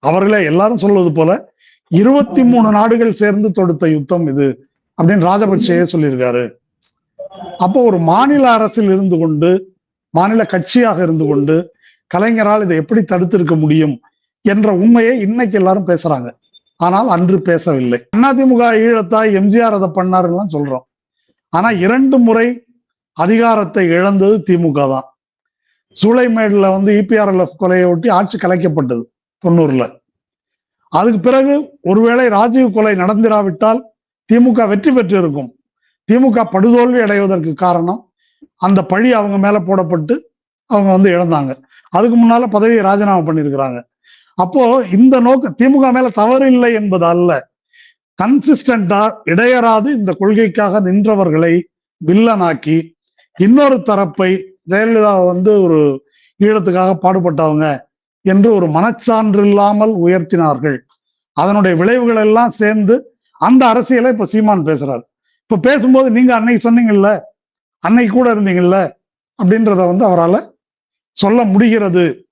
அவர்களே எல்லாரும் சொல்வது போல இருபத்தி மூணு நாடுகள் சேர்ந்து தொடுத்த யுத்தம் இது அப்படின்னு ராஜபக்சேயே சொல்லியிருக்காரு. அப்போ ஒரு மாநில அரசில் இருந்து கொண்டு மாநில கட்சியாக இருந்து கொண்டு கலைஞரால் இதை எப்படி தடுத்திருக்க முடியும் என்ற உண்மையை இன்னைக்கு எல்லாரும் பேசுறாங்க. ஆனால் அன்று பேசவில்லை. அதிமுக ஈழத்தாய் எம்ஜிஆர் அதை பண்ணாருலாம் சொல்றோம். ஆனா இரண்டு முறை அதிகாரத்தை இழந்தது திமுக தான். சூளைமேடுல வந்து இபிஆர்எல்எஃப் கொலையை ஒட்டி ஆட்சி கலைக்கப்பட்டது. தொண்ணூறுல. அதுக்கு பிறகு ஒருவேளை ராஜீவ் கொலை நடந்திராவிட்டால் திமுக வெற்றி பெற்று இருக்கும் திமுக படுதோல்வி அடைவதற்கு காரணம் அந்த பழி அவங்க மேல போடப்பட்டு அவங்க வந்து இழந்தாங்க. அதுக்கு முன்னால பதவியை ராஜினாமா பண்ணியிருக்கிறாங்க. அப்போ இந்த நோக்க திமுக மேல தவறு இல்லை என்பது அல்ல. கன்சிஸ்டண்டா இடையராது இந்த கொள்கைக்காக நின்றவர்களை வில்லனாக்கி இன்னொரு தரப்பை ஜெயலலிதா வந்து ஒரு ஈழத்துக்காக பாடுபட்டவங்க என்று ஒரு மனச்சான்று இல்லாமல் உயர்த்தினார்கள். அதனுடைய விளைவுகள் எல்லாம் சேர்ந்து அந்த அரசியலை இப்ப சீமான் பேசுறாரு. இப்ப பேசும்போது நீங்க அன்னைக்கு சொன்னீங்கல்ல அன்னைக்கு கூட இருந்தீங்கல்ல அப்படின்றத வந்து அவரால் சொல்ல முடிகிறது.